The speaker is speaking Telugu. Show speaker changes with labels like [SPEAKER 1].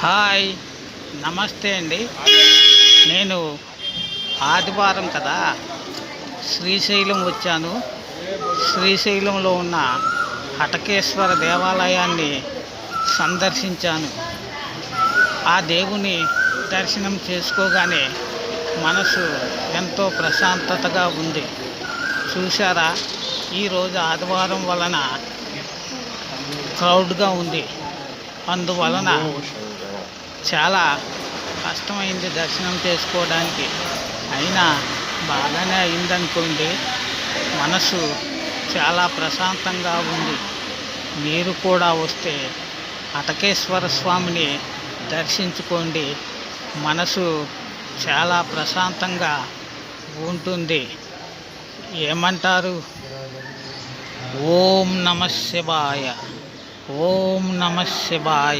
[SPEAKER 1] హాయ్ నమస్తే అండి. నేను ఆదివారం కదా శ్రీశైలం వచ్చాను. శ్రీశైలంలో ఉన్న హటకేశ్వర దేవాలయాన్ని సందర్శించాను. ఆ దేవుని దర్శనం చేసుకోగానే మనసు ఎంతో ప్రశాంతతగా ఉంది. చూసారా ఈరోజు ఆదివారం వలన క్రౌడ్గా ఉంది. అందువలన చాలా కష్టమైంది దర్శనం చేసుకోవడానికి. అయినా బాగానే అయిందనుకోండి మనసు చాలా ప్రశాంతంగా ఉంది. మీరు కూడా వస్తే అటకేశ్వర స్వామిని దర్శించుకోండి. మనసు చాలా ప్రశాంతంగా ఉంటుంది. ఏమంటారు? ఓం నమ శివాయ. ఓం నమ శివాయ.